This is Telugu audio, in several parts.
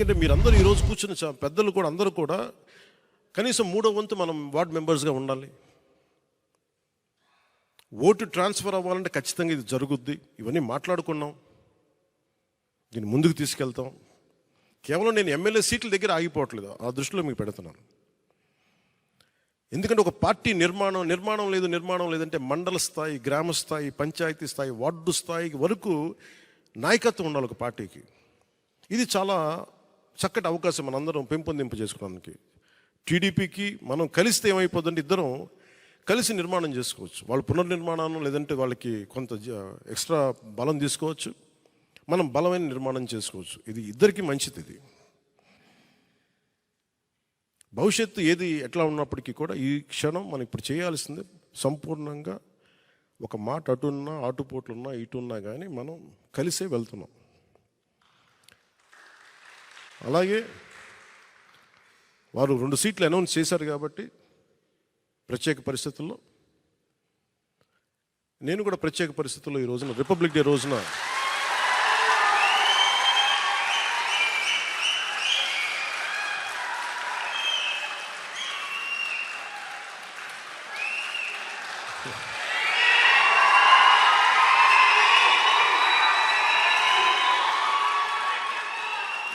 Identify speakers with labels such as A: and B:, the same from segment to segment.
A: ఎందుకంటే మీరందరూ ఈరోజు కూర్చున్న చా- పెద్దలు కూడా అందరూ కూడా కనీసం మూడో వంతు మనం వార్డ్ మెంబర్స్గా ఉండాలి. ఓటు ట్రాన్స్ఫర్ అవ్వాలంటే ఖచ్చితంగా ఇది జరుగుద్ది. ఇవన్నీ మాట్లాడుకున్నాం. దీన్ని ముందుకు తీసుకెళ్తాం. కేవలం నేను ఎమ్మెల్యే సీట్ల దగ్గర ఆగిపోవట్లేదు. ఆ దృష్టిలో మీకు పెడుతున్నాను. ఎందుకంటే ఒక పార్టీ నిర్మాణం నిర్మాణం లేదు నిర్మాణం లేదంటే మండల స్థాయి గ్రామ స్థాయి పంచాయతీ స్థాయి వార్డు స్థాయి వరకు నాయకత్వం ఉండాలి ఒక పార్టీకి. ఇది చాలా చక్కటి అవకాశం మనందరం పెంపొందింపు చేసుకోవడానికి టీడీపీకి మనం కలిస్తే ఏమైపోతుందంటే ఇద్దరం కలిసి నిర్మాణం చేసుకోవచ్చు. వాళ్ళు పునర్నిర్మాణం లేదంటే వాళ్ళకి కొంత జ- ఎక్స్ట్రా బలం తీసుకోవచ్చు. మనం బలమైన నిర్మాణం చేసుకోవచ్చు. ఇది ఇద్దరికి మంచిది ఇది. భవిష్యత్తు ఏది ఎట్లా ఉన్నప్పటికీ కూడా ఈ క్షణం మనం ఇప్పుడు చేయాల్సింది సంపూర్ణంగా ఒక మాట అటున్నా ఆటుపోట్లున్నా ఇటున్నా కానీ మనం కలిసే వెళ్తున్నాం. అలాగే వారు రెండు సీట్లు అనౌన్స్ చేశారు కాబట్టి ప్రత్యేక పరిస్థితుల్లో నేను కూడా ప్రత్యేక పరిస్థితుల్లో ఈ రోజున రిపబ్లిక్ డే రోజున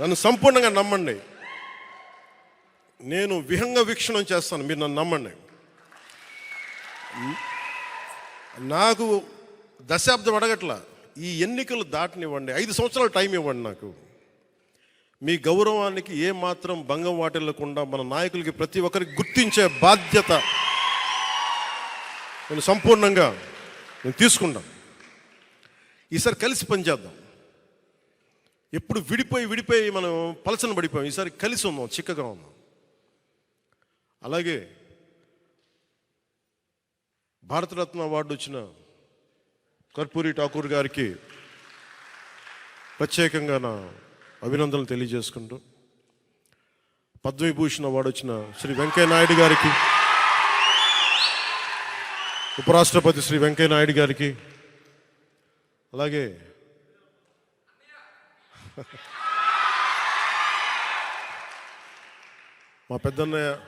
A: నన్ను సంపూర్ణంగా నమ్మండి. నేను విహంగ వీక్షణం చేస్తాను మీరు నన్ను నమ్మండి. నాకు దశాబ్దం అడగట్ల ఈ ఎన్నికలు దాటనివ్వండి ఐదు సంవత్సరాలు టైం ఇవ్వండి నాకు. మీ గౌరవానికి ఏ మాత్రం భంగం వాటిల్లకుండా మన నాయకులకి ప్రతి ఒక్కరికి గుర్తించే బాధ్యత నేను సంపూర్ణంగా నేను తీసుకుంటాను. ఈసారి కలిసి పనిచేద్దాం. ఎప్పుడు విడిపోయి విడిపోయి మనం పలచన పడిపోయాం. ఈసారి కలిసి ఉన్నాం చిక్కగా ఉన్నాం. అలాగే భారతరత్న అవార్డు వచ్చిన కర్పూరి ఠాకూర్ గారికి ప్రత్యేకంగా నా అభినందనలు తెలియజేసుకుంటూ పద్మవిభూషణ్ అవార్డు వచ్చిన శ్రీ వెంకయ్య నాయుడు గారికి ఉపరాష్ట్రపతి శ్రీ వెంకయ్య నాయుడు గారికి అలాగే మా పెద్దన్నయ్య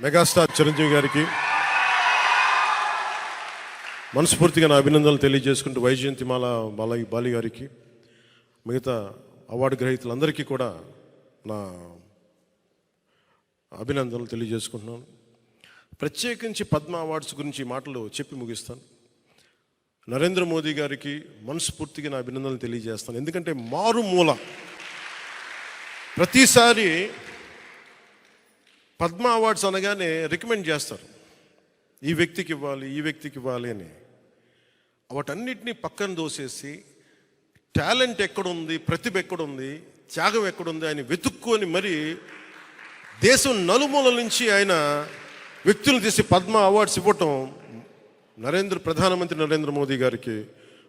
A: మెగాస్టార్ చిరంజీవి గారికి మనస్ఫూర్తిగా నా అభినందనలు తెలియజేసుకుంటూ వైజయంతిమాల బాలయ్య బాలి గారికి మిగతా అవార్డు గ్రహీతలందరికీ కూడా నా అభినందనలు తెలియజేసుకుంటున్నాను. ప్రత్యేకించి పద్మ అవార్డ్స్ గురించి మాటలు చెప్పి ముగిస్తాను. నరేంద్ర మోదీ గారికి మనస్ఫూర్తిగా నా అభినందనలు తెలియజేస్తాను. ఎందుకంటే మారుమూల ప్రతిసారి పద్మ అవార్డ్స్ అనగానే రికమెండ్ చేస్తారు. ఈ వ్యక్తికి ఇవ్వాలి ఈ వ్యక్తికి ఇవ్వాలి అని. వాటన్నిటినీ పక్కన దోసేసి టాలెంట్ ఎక్కడుంది ప్రతిభ ఎక్కడుంది త్యాగం ఎక్కడుంది ఆయన వెతుక్కొని మరి దేశం నలుమూల నుంచి ఆయన వ్యక్తులు తీసి పద్మ అవార్డ్స్ ఇవ్వటం నరేంద్ర ప్రధానమంత్రి నరేంద్ర మోదీ గారికి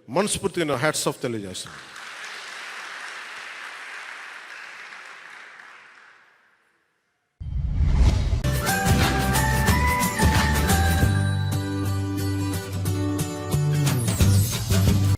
A: మనస్ఫూర్తిగా హ్యాట్స్ ఆఫ్ తెలియజేస్తాను